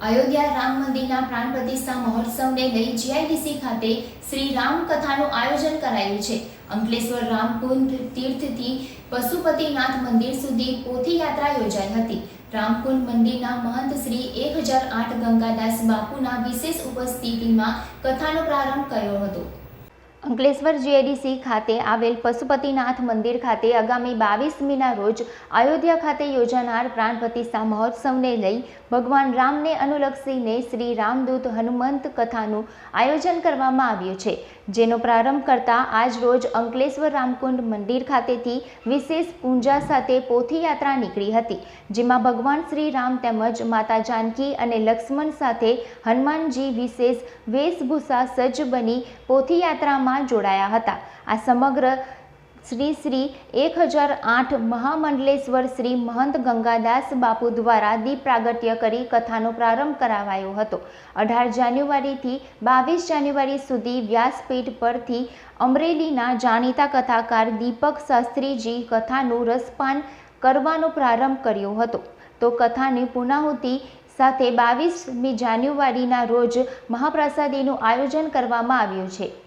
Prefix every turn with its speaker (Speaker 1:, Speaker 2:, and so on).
Speaker 1: અયોધ્યા રામ મંદિરના પ્રાણ પ્રતિષ્ઠા મહોત્સવને લઈ જીઆઈડીસી ખાતે શ્રી રામ કથાનું આયોજન કરાયું છે. અંકલેશ્વર રામકુંડ તીર્થથી પશુપતિનાથ મંદિર સુધી પોથી યાત્રા યોજાઈ હતી. રામકુંડ મંદિરના મહંત શ્રી એક હજાર આઠ ગંગાદાસ બાપુના વિશેષ ઉપસ્થિતિમાં કથાનો પ્રારંભ કર્યો હતો. અંકલેશ્વર જીઆઈડીસી ખાતે આવેલ પશુપતિનાથ મંદિર ખાતે આગામી બાવીસમીના રોજ અયોધ્યા ખાતે યોજાનાર પ્રાણ મહોત્સવને લઈ ભગવાન રામને અનુલક્ષીને શ્રી રામદૂત હનુમંત કથાનું આયોજન કરવામાં આવ્યું છે. જેનો પ્રારંભ કરતા આજ રોજ અંકલેશ્વર રામકુંડ મંદિર ખાતેથી વિશેષ પૂંજા સાથે પોથી યાત્રા નીકળી હતી, જેમાં ભગવાન શ્રી રામ તેમજ માતા જાનકી અને લક્ષ્મણ સાથે હનુમાનજી વિશેષ વેશભૂષા સજ્જ બની પોથી યાત્રામાં જોડાયા હતા. આ સમગ્ર શ્રી શ્રી એક હજાર આઠ મહામંડલેશ્વર શ્રી મહંત ગંગાદાસ બાપુ દ્વારા દીપ પ્રાગટ્ય કરી કથાનો પ્રારંભ કરાવાયો હતો. અઢાર જાન્યુઆરીથી બાવીસ જાન્યુઆરી સુધી વ્યાસપીઠ પરથી અમરેલીના જાણીતા કથાકાર દીપક શાસ્ત્રીજી કથાનું રસપાન કરવાનો પ્રારંભ કર્યો હતો. તો કથાની પુનાહુતિ સાથે બાવીસમી જાન્યુઆરીના રોજ મહાપ્રસાદીનું આયોજન કરવામાં આવ્યું છે.